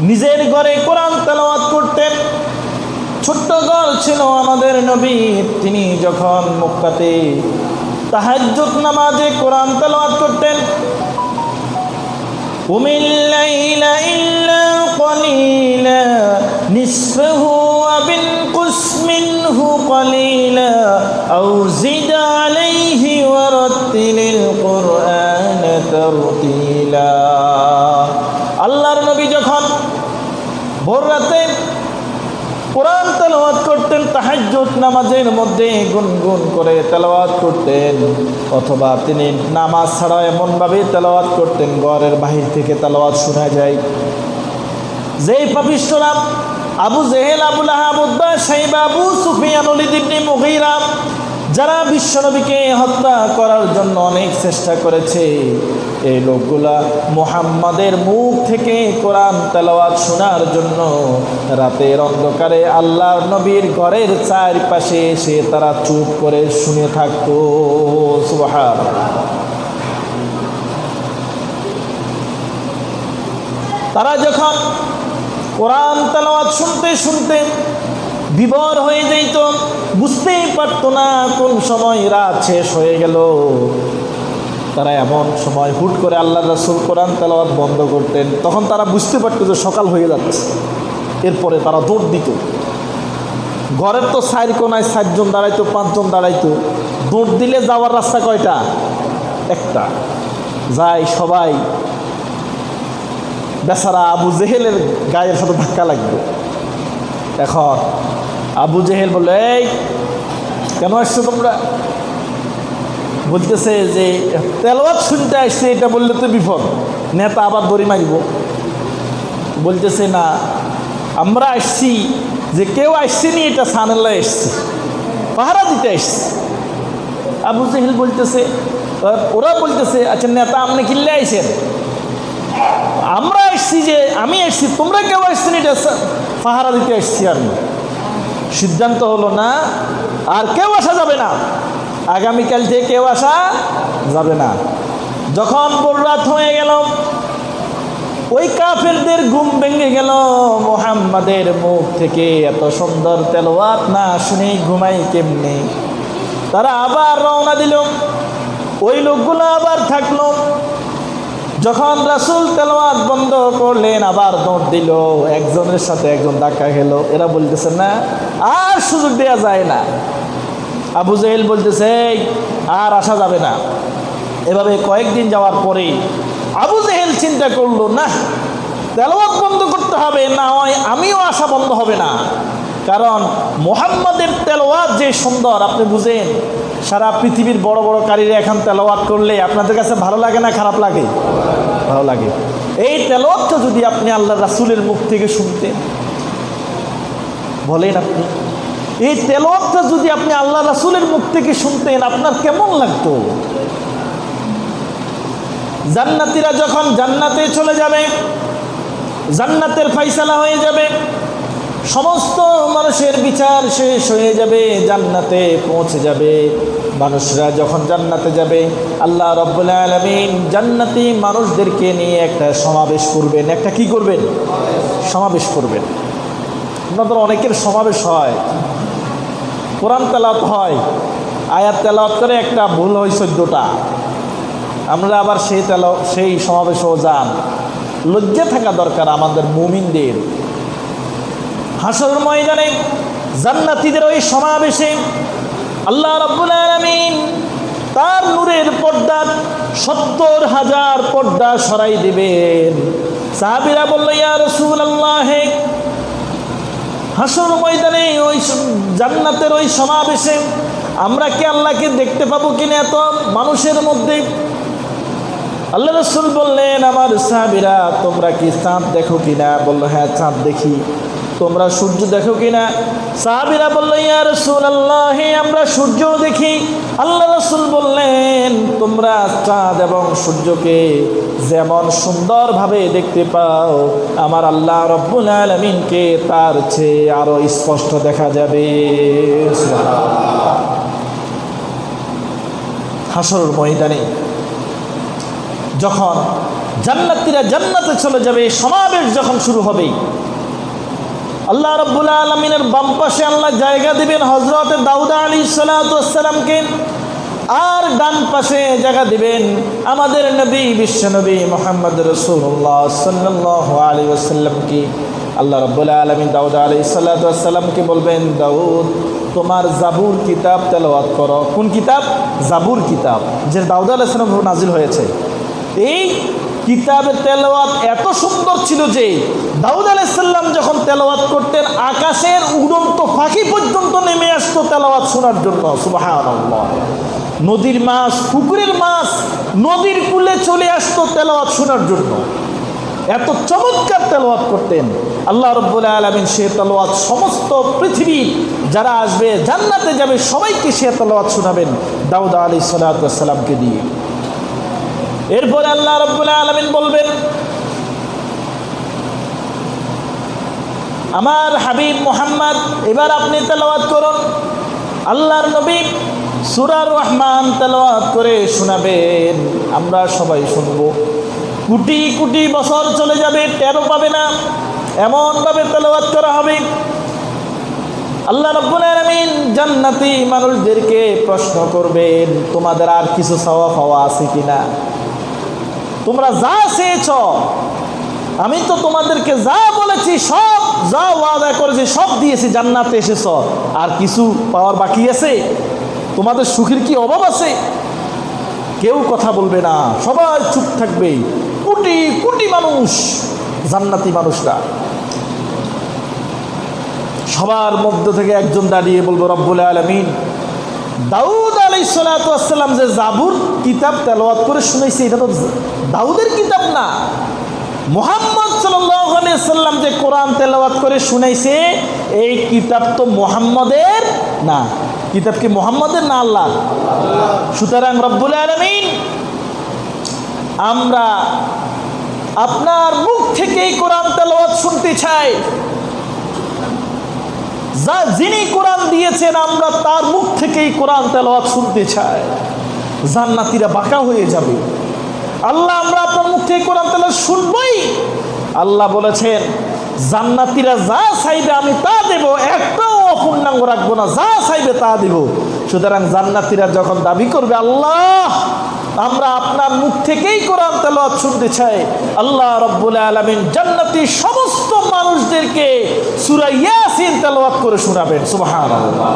নিজের ঘরে কোরআন তালাওয়াত করতেন। ছোট্ট ঘর ছিল আমাদের নবী। তিনি যখন মুক্তাতে তাহাজুত নামাজে কোরআন তালাওয়াত করতেন। উমিল্লাইলা ইল্লা কলিলা নিসফহু আবিন কুসমিনহু কলিলা ورتل القرآن ترتيلا আল্লাহর নবী যখন ভোর রাতে কোরআন তেলাওয়াত করতেন তাহাজ্জুদ নামাজের মধ্যে গুনগুন করে তেলাওয়াত করতেন অথবা তিনি নামাজ ছাড়া এমনভাবে তেলাওয়াত করতেন ঘরের বাহির থেকে তেলাওয়াত শোনা যায় যেই পাপিষ্টরা আবু জেহেল আবুল আহাবুদ্দা সাইব আবু সুফিয়ান অলিদিবনি মুগিরা যারা বিশ্বনবীকে হত্যা করার জন্য অনেক চেষ্টা করেছে, এই লোকগুলা মোহাম্মদের মুখ থেকে কোরআন তেলাওয়াত শোনার জন্য রাতের অন্ধকারে আল্লাহর নবীর ঘরের চারপাশে এসে তারা চুপ করে শুনে থাকতো। সুবহান তারা যখন কোরআন তেলাওয়াত শুনতে শুনতে বিবর হয়ে যেত বুঝতেই পারতো না কোন সময় রাত শেষ হয়ে গেল। তারা এমন সময় হুট করে আল্লাহ রাসুল কোরআন তেলাওয়াত বন্ধ করতেন। তখন তারা বুঝতে পারতো যে সকাল হয়ে যাচ্ছে। এরপরে তারা দৌড় দিত। ঘরের তো চার কোনায় চারজন দাঁড়াইতো, পাঁচজন দাঁড়াইতো। দৌড় দিলে যাওয়ার রাস্তা কয়টা? একটা। যায় সবাই। বেচারা আবু জেহেলের গায়ের সাথে ধাক্কা লাগবে। এখন আবু জেহেল বলল, এই, কেন আসছো তোমরা? বলতেছে যে, তেলওয়াত শুনতে আসছে, এটা বললে তো বিপদ। নেতা আবার দড়ি মারিব। বলতেছে, না, আমরা আসছি, যে কেউ আসছেনি, এটা সানেল্লা এসছে। পাহারা দিতে আসছে। আবু জেহেল বলতেছে ওরা বলতেছে আচ্ছা নেতা আপনি কিনলে আইসেন আমরা এসছি যে, আমি এসছি তোমরা কেউ আসছেন, এটা পাহারা দিতে এসছি আমি। সিদ্ধান্ত হলো না, আর কেউ আসা যাবে না। আগামীকাল থেকে কেউ আসা যাবে না। যখন রাত হয়ে গেল, ওই কাফেরদের ঘুম ভেঙে গেল। মোহাম্মদের মুখ থেকে এত সুন্দর তেলোয়াত না শুনেই ঘুমাই কেমনে? তারা আবার রওনা দিল। ওই লোকগুলো আবার থাকল। যখন রাসুল তেলাওয়াত বন্ধ করলেন, আবার দৌড় দিল। একজনের সাথে একজন ধাক্কা খেলো। এরা বলতেছে, না, আর সুযোগ দেওয়া যায় না। আবু জাহেল বলতেছে আর আসা যাবে না। এভাবে কয়েকদিন যাওয়ার পরে আবু জাহেল চিন্তা করল, না, তেলাওয়াত বন্ধ করতে হবে, না হয় আমিও আসা বন্ধ হবে না। কারণ মোহাম্মদের তেলাওয়াত যে সুন্দর, আপনি বুঝেন, সারা পৃথিবীর বড় বড় কারীরা এখন তেলাওয়াত করলে আপনাদের কাছে ভালো লাগে না খারাপ লাগে? ভালো লাগে। এই তেলাওয়াতটা যদি আপনি আল্লাহ রাসুলের মুখ থেকে শুনতেন, বলেন আপনি, এই তেলাওয়াতটা যদি আপনি আল্লাহ রাসুলের মুখ থেকে শুনতেন, আপনার কেমন লাগতো? জান্নাতিরা যখন জান্নাতে চলে যাবে, জান্নাতের ফাইসালা হয়ে যাবে সমস্ত মানুষের বিচার শেষ হয়ে যাবে, জান্নাতে পৌঁছে যাবে। মানুষরা যখন জান্নাতে যাবে, আল্লাহ রব্বুল আলমিন জান্নাতি মানুষদেরকে নিয়ে একটা সমাবেশ করবেন। একটা কি করবেন? সমাবেশ করবেন। আপনাদের অনেকের সমাবেশ হয়। কোরআন তেলাত হয়। আয়াত তেলাওয়াত করে একটা ভুল হয় চোদ্দোটা। আমরা আবার সেই তেল সেই সমাবেশেও যান। লজ্জা থাকা দরকার আমাদের মুমিনদের। হাসর ময়দানে জান্নাতিদের ওই সমাবেশে আল্লাহ রাব্বুল আলামিন তার নূরের পর্দা সত্তর হাজার পর্দা সরাই দিবেন। সাহাবিরা বলল, ইয়া রাসূলুল্লাহ হাসর ময়দানে ওই জান্নাতের ওই সমাবেশে আমরা কি আল্লাহকে দেখতে পাবো কিনা এত মানুষের মধ্যে? আল্লাহ রসুল বললেন, আমার সাহাবিরা, তোমরা কি চাঁদ দেখো কিনা? বলল হ্যাঁ চাঁদ দেখি। তোমরা সূর্য দেখো কিনা? সাহাবিরা বলল ইয়া রসুল আল্লাহ আমরা সূর্য দেখি। আল্লাহ রসুল বললেন, তোমরা চাঁদ এবং সূর্যকে যেমন সুন্দরভাবে দেখতে পাও, আমার আল্লাহ রব্বুল আলমিনকে তার চেয়ে আরও স্পষ্ট দেখা যাবে। হাসর ময়দানে যখন জান্নাতিরা জান্নাতে চলে যাবে, সমাবেশ যখন শুরু হবে আল্লাহ রব্বুল আলমিনের বাম পাশে আল্লাহ জায়গা দিবেন হজরত দাউদা আলী সালাতামকে আর ডান পাশে জায়গা দিবেন আমাদের নবী বিশ্বনবী মোহাম্মদ রসুল্লাহ সাল্লাহ আলী ওসাল্লামকে আল্লাহ রব্বুল আলমী দাউদ আলী সাল্লাতামকে বলবেন, দাউদ, তোমার জাবুর কিতাব তেলাওয়াত করো। কোন কিতাব? জাবুর কিতাব, যে দাউদ আলাইসালাম নাজিল হয়েছে। এই কিতাবের তেলাওয়াত এত সুন্দর ছিল যে দাউদ আলাইসাল্লাম যখন তেলাওয়াত করতেন, আকাশের উড়ন্ত পাখি পর্যন্ত নেমে আসতো তেলাওয়াত শোনার জন্য নদীর মাছ, পুকুরের মাছ, নদীর কূলে চলে আসতো তেলাওয়াত শোনার জন্য। এত চমৎকার তেলাওয়াত করতেন। আল্লাহ রব্বুল আলমিন সে তেলাওয়াত সমস্ত পৃথিবী যারা আসবে, জান্নাতে যাবে, সবাইকে সে তেলাওয়াত শোনাবেন দাউদ আলী সালাতামকে দিয়ে। এরপরে আল্লাহ রব্বুল আলমিন বলবেন, আমার হাবিব মোহাম্মদ, এবার আপনি তেলাওয়াত করুন। আল্লাহর নবী সুরার রহমান তেলাওয়াত করে শোনাবেন। আমরা সবাই শুনব। কোটি কোটি বছর চলে যাবে টেরো পাবে না। এমনভাবে তেলাওয়াত করা হবে। আল্লাহ রব্বুল আলামিন জান্নাতি মানুষদেরকে প্রশ্ন করবেন, তোমাদের আর কিছু চাওয়া পাওয়া আছে কিনা? তোমরা যা চেয়েছ, আমি তো তোমাদেরকে যা বলেছি, সব যা ওয়াদা করেছি, সব দিয়েছি, জান্নাতে এসেছ। আর কিছু পাওয়ার বাকি আছে? তোমাদের সুখের কি অভাব আছে? কেউ কথা বলবে না, সবাই চুপ থাকবে। কোটি কোটি মানুষ, জান্নাতি মানুষরা। সবার মধ্য থেকে একজন দাঁড়িয়ে বলব, রব্বুল আলমিন দাউদ আলাই সালাতাম যে জাবুর কিতাব তেলাওয়াত করে শুনেছি এটা তো দাউদের কিতাব না। মোহাম্মদ সাল্লাম যে কোরআন তেলাওয়াত করে শুনাইছে, এই কিতাব তো মোহাম্মদের না। কিতাব কি মোহাম্মদের না আল্লাহ? সুতরাং রব্বুল আলমিন, আমরা আপনার মুখ থেকেই কোরআন তেলাওয়াত শুনতে চাই। যা যিনি কোরআন দিয়েছেন, আমরা তার মুখ থেকেই কোরআন তেলাওয়াত শুনতে চাই। জান্নাতিরা বাঁকা হয়ে যাবে। আল্লাহ, আমরা আপনার মুখ থেকে কোরআন তেলাওয়াত শুনবই। আল্লাহ বলেছেন, জান্নাতিরা যা চাইবে আমি তা দেব, একটাও অপূর্ণাঙ্গ রাখব না, যা চাইবে তা দেব। সুতরাং জান্নাতিরা যখন দাবি করবে, আল্লাহ, আমরা আপনার মুখ থেকেই কোরআন তেলাওয়াত শুনতে চাই। আল্লাহ রব্বুল আলমিন জান্নাতি সমস্ত মানুষদেরকে সুরাইয়াসিন তেলাওয়াত করে শোনাবেন সুবহানাল্লাহ।